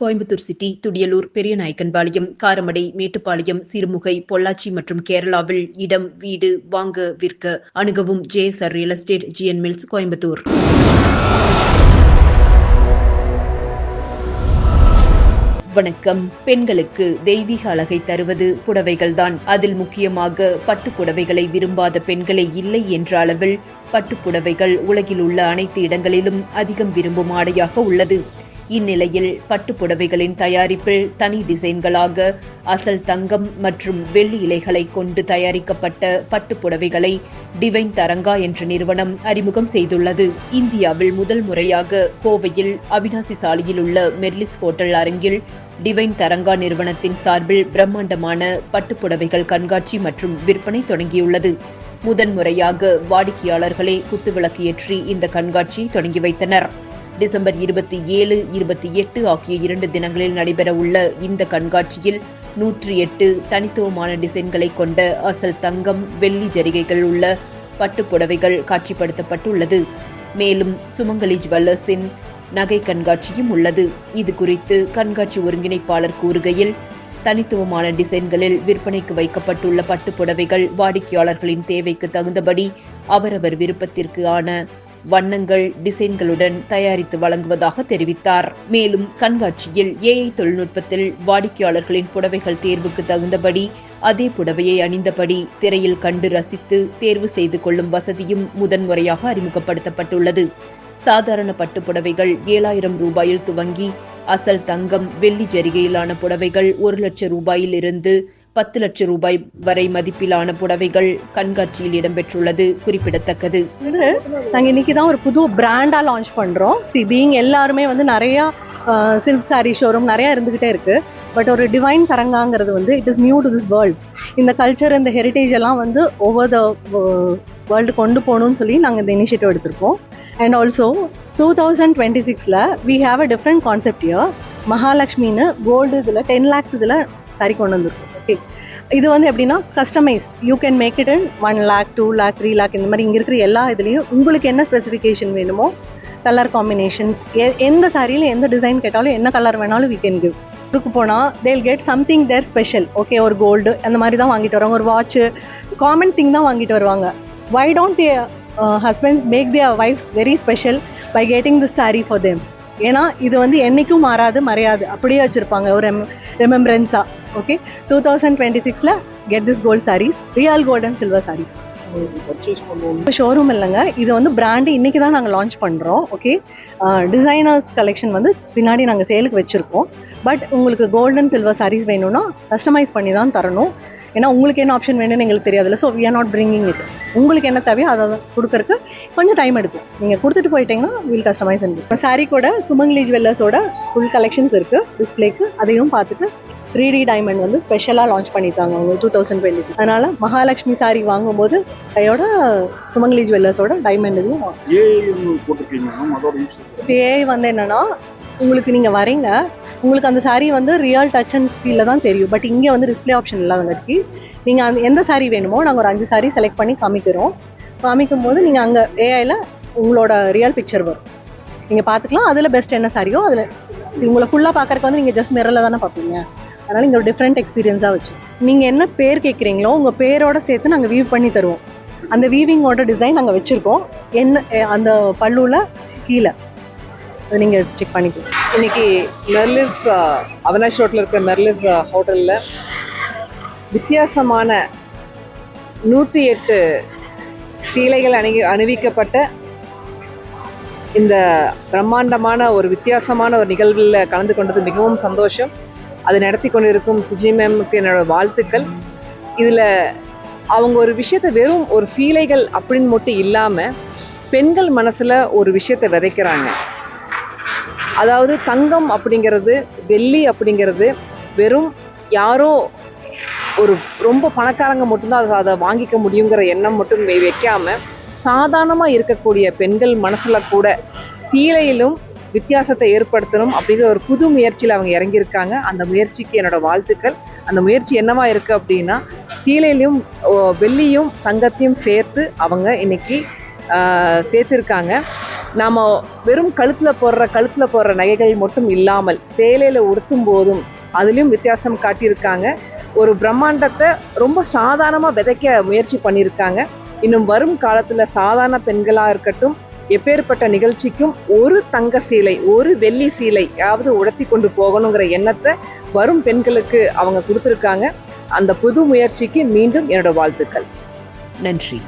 Coimbatore city Thudiyalur Periyanaickenpalayam Karamadai Mettupalayam Sirumugai Pollachi மற்றும் கேரளாவில் இடம் வீடு வாங்க விற்க அணுகவும் JSR real estate GN mills Coimbatore. வணக்கம். பெண்களுக்கு தெய்வீக அழகை தருவது புடவைகள்தான். அதில் முக்கியமாக பட்டு புடவைகளை விரும்பாத பெண்களே இல்லை என்ற அளவில் பட்டு புடவைகள் உலகில் உள்ள அனைத்து இடங்களிலும் அதிகம் விரும்பும் ஆடையாக உள்ளது. இந்நிலையில் பட்டுப்புடவைகளின் தயாரிப்பில் தனி டிசைன்களாக அசல் தங்கம் மற்றும் வெள்ளி இலைகளை கொண்டு தயாரிக்கப்பட்ட பட்டுப்புடவைகளை டிவைன் தரங்கா என்ற நிறுவனம் அறிமுகம் செய்துள்ளது. இந்தியாவில் முதல் முறையாக கோவையில் அவினாசி சாலையில் உள்ள மெர்லிஸ் ஹோட்டல் அரங்கில் டிவைன் தரங்கா நிறுவனத்தின் சார்பில் பிரம்மாண்டமான பட்டுப்புடவைகள் கண்காட்சி மற்றும் விற்பனை தொடங்கியுள்ளது. முதன்முறையாக வாடிக்கையாளர்களே குத்துவிளக்கு ஏற்றி இந்த கண்காட்சியை தொடங்கி வைத்தனர். டிசம்பர் இருபத்தி ஏழு இருபத்தி எட்டு ஆகிய இரண்டு தினங்களில் நடைபெறவுள்ள இந்த கண்காட்சியில் நூற்றி எட்டு தனித்துவமான டிசைன்களை கொண்ட அசல் தங்கம் வெள்ளி ஜரிகைகள் உள்ள பட்டு புடவைகள் காட்சிப்படுத்தப்பட்டுள்ளது. மேலும் சுமங்கலி ஜுவல்லர்ஸின் நகை கண்காட்சியும் உள்ளது. இது குறித்து கண்காட்சி ஒருங்கிணைப்பாளர் கூறுகையில் தனித்துவமான டிசைன்களில் விற்பனைக்கு வைக்கப்பட்டுள்ள பட்டு புடவைகள் வாடிக்கையாளர்களின் தேவைக்கு தகுந்தபடி அவரவர் விருப்பத்திற்கு ஆன வண்ணங்கள் டிசைன்களுடன் தயாரித்து வழங்குவதாக தெரிவித்தார். மேலும் கண்காட்சியில் ஏஐ தொழில்நுட்பத்தில் வாடிக்கையாளர்களின் புடவைகள் தேர்வுக்கு தகுந்தபடி அதே புடவையை அணிந்தபடி திரையில் கண்டு ரசித்து தேர்வு செய்து கொள்ளும் வசதியும் முதன்முறையாக அறிமுகப்படுத்தப்பட்டுள்ளது. சாதாரண பட்டு புடவைகள் ஏழாயிரம் ரூபாயில் துவங்கி அசல் தங்கம் வெள்ளி ஜரிகையிலான புடவைகள் ஒரு லட்சம் ரூபாயில் இருந்து பத்து லட்சம் ரூபாய் வரை மதிப்பிலான புடவைகள் கண்காட்சியில் இடம்பெற்றுள்ளது. குறிப்பிடத்தக்கது. வந்து நாங்கள் இன்னைக்கு தான் ஒரு புது பிராண்டாக லான்ச் பண்ணுறோம் சி பீயிங் எல்லாருமே வந்து நிறையா சில்க் சாரீ ஷோரூம் நிறையா இருந்துக்கிட்டே இருக்குது பட் ஒரு டிவைன் தரங்காங்கிறது வந்து it is new to this world இந்த கல்ச்சர் இந்த ஹெரிட்டேஜ் எல்லாம் வந்து ஓவர் த வேர்ல்டு கொண்டு போகணும்னு சொல்லி நாங்கள் இந்த இனிஷியேட்டிவ் எடுத்திருக்கோம். And also do thousand twenty சிக்ஸில் we have a different concept year மகாலட்சுமின்னு gold இதில் டென் லேக்ஸ் இதில் சாரி கொண்டு வந்திருக்கோம். ஓகே இது வந்து எப்படின்னா customised you can make it in one lakh two lakh three lakh இந்த மாதிரி இங்கே இருக்கிற எல்லா இதுலேயும் உங்களுக்கு என்ன ஸ்பெசிஃபிகேஷன் வேணுமோ கலர் காம்பினேஷன்ஸ் எந்த சாரியில் எந்த டிசைன் கேட்டாலும் என்ன கலர் வேணாலும் வீ கேன் கிவ் இதுக்கு போனால் they'll get something there special okay ஒரு கோல்டு அந்த மாதிரி தான் வாங்கிட்டு வருவாங்க. ஒரு வாட்ச்சு காமன் திங் தான் வாங்கிட்டு வருவாங்க. Why don't they husbands make their wives very special by getting this sari for them ஏன்னா இது வந்து என்றைக்கும் மாறாது மறையாது. அப்படியே வச்சுருப்பாங்க. ஒரு ரெமெம்பரன்ஸாக ஓகே டூ தௌசண்ட் டுவெண்ட்டி சிக்ஸில் get this gold saris real gold and silver saris showroom இல்லைங்க. இது வந்து பிராண்டு இன்னைக்கு தான் நாங்கள் லான்ச் பண்ணுறோம் ஓகே டிசைனர்ஸ் கலெக்ஷன் வந்து பின்னாடி நாங்கள் சேலுக்கு வச்சுருக்கோம். பட் உங்களுக்கு கோல்டன் சில்வர் சாரீஸ் வேணும்னா கஸ்டமைஸ் பண்ணி தான் தரணும். ஏன்னா உங்களுக்கு என்ன ஆப்ஷன் வேணும்னு எங்களுக்கு தெரியாதுல்ல. So we are not bringing it உங்களுக்கு என்ன தேவையோ அதை கொடுக்கறதுக்கு கொஞ்சம் டைம் எடுக்கும். நீங்கள் கொடுத்துட்டு போயிட்டீங்கன்னா வில் கஸ்டமைஸ் பண்ணி சாரீ கூட சுமங்கலி ஜுவல்லர்ஸோட ஃபுல் கலெக்ஷன்ஸ் இருக்குது டிஸ்பிளேக்கு அதையும் பார்த்துட்டு த்ரீ டி டைமண்ட் வந்து ஸ்பெஷலாக லான்ச் பண்ணியிருக்காங்க அவங்க டூ தௌசண்ட் டுவெண்ட்டி அதனால் மகாலட்சுமி சாரி வாங்கும்போது கையோட சுமங்கலி ஜுவல்லர்ஸோட டைமண்ட் இதுவும் ஏஐ வந்து என்னன்னா உங்களுக்கு நீங்கள் வரீங்க உங்களுக்கு அந்த saree வந்து ரியல் டச் அண்ட் ஃபீலில் தான் தெரியும். பட் இங்கே வந்து டிஸ்ப்ளே ஆப்ஷன் இல்லாதங்காட்டி நீங்கள் அந்த எந்த saree வேணுமோ நாங்கள் ஒரு அஞ்சு saree செலக்ட் பண்ணி காமிக்கிறோம். காமிக்கும் போது நீங்கள் அங்கே ஏஐயில் உங்களோட ரியல் பிக்சர் வரும். நீங்கள் பார்த்துக்கலாம் அதில் பெஸ்ட் என்ன சாரியோ அதில் உங்களை ஃபுல்லாக பார்க்கறக்கு வந்து நீங்கள் ஜஸ்ட் மிரரில் தானே பார்ப்பீங்க. அதனால் இங்கே ஒரு டிஃப்ரெண்ட் எக்ஸ்பீரியன்ஸாக வச்சு. நீங்கள் என்ன பேர் கேட்குறீங்களோ உங்கள் பேரோட சேர்த்து நாங்கள் வீவ் பண்ணி தருவோம். அந்த வீவிங்கோட டிசைன் நாங்கள் வச்சுருக்கோம். என்ன அந்த பல்லுவில் கீழே. அதை நீங்கள் செக் பண்ணிக்கலாம் இன்னைக்கு மெர்லிஸ் அஹ், அவினாஷ் ரோட்டில் இருக்கிற மெர்லிஸ் ஹோட்டலில் வித்தியாசமான நூற்றி எட்டு சீலைகள் அணி அணிவிக்கப்பட்ட இந்த பிரம்மாண்டமான ஒரு வித்தியாசமான ஒரு நிகழ்வில் கலந்து கொண்டது மிகவும் சந்தோஷம். அதை நடத்தி கொண்டிருக்கும் சுஜி மேமுக்கு என்னோட வாழ்த்துக்கள். இதில் அவங்க ஒரு விஷயத்தை வெறும் ஒரு சீலைகள் அப்படின்னு மட்டும் இல்லாமல் பெண்கள் மனசில் ஒரு விஷயத்தை விதைக்கிறாங்க. அதாவது தங்கம் அப்படிங்கிறது வெள்ளி அப்படிங்கிறது வெறும் யாரோ ஒரு ரொம்ப பணக்காரங்க மட்டும்தான் அதை அதை வாங்கிக்க முடியுங்கிற எண்ணம் மட்டும் வைக்காமல் வைக்காம சாதாரணமாக இருக்கக்கூடிய பெண்கள் மனசில் கூட சீலையிலும் வித்தியாசத்தை ஏற்படுத்தணும் அப்படிங்கிற ஒரு புது முயற்சியில் அவங்க இறங்கியிருக்காங்க. அந்த முயற்சிக்கு என்னோட வாழ்த்துக்கள். அந்த முயற்சி என்னவா இருக்கு அப்படின்னா சீலையிலையும் வெள்ளியும் தங்கத்தையும் சேர்த்து அவங்க இன்னைக்கு சேர்த்துருக்காங்க சேர்த்திருக்காங்க. நாம் வெறும் கழுத்தில் போடுற கழுத்தில் போடுற நகைகள் மட்டும் இல்லாமல் சேலையில் உடுத்தும் போதும் அதுலேயும் வித்தியாசம் காட்டியிருக்காங்க. ஒரு பிரம்மாண்டத்தை ரொம்ப சாதாரணமாக விதைக்க முயற்சி பண்ணியிருக்காங்க. இன்னும் வரும் காலத்தில் சாதாரண பெண்களாக இருக்கட்டும் எப்பேற்பட்ட நிகழ்ச்சிக்கும் ஒரு தங்க சீலை ஒரு வெள்ளி சீலையாவது உடத்தி கொண்டு போகணுங்கிற எண்ணத்தை வரும் பெண்களுக்கு அவங்க கொடுத்துருக்காங்க. அந்த புது முயற்சிக்கு மீண்டும் என்னோட வாழ்த்துக்கள். நன்றி.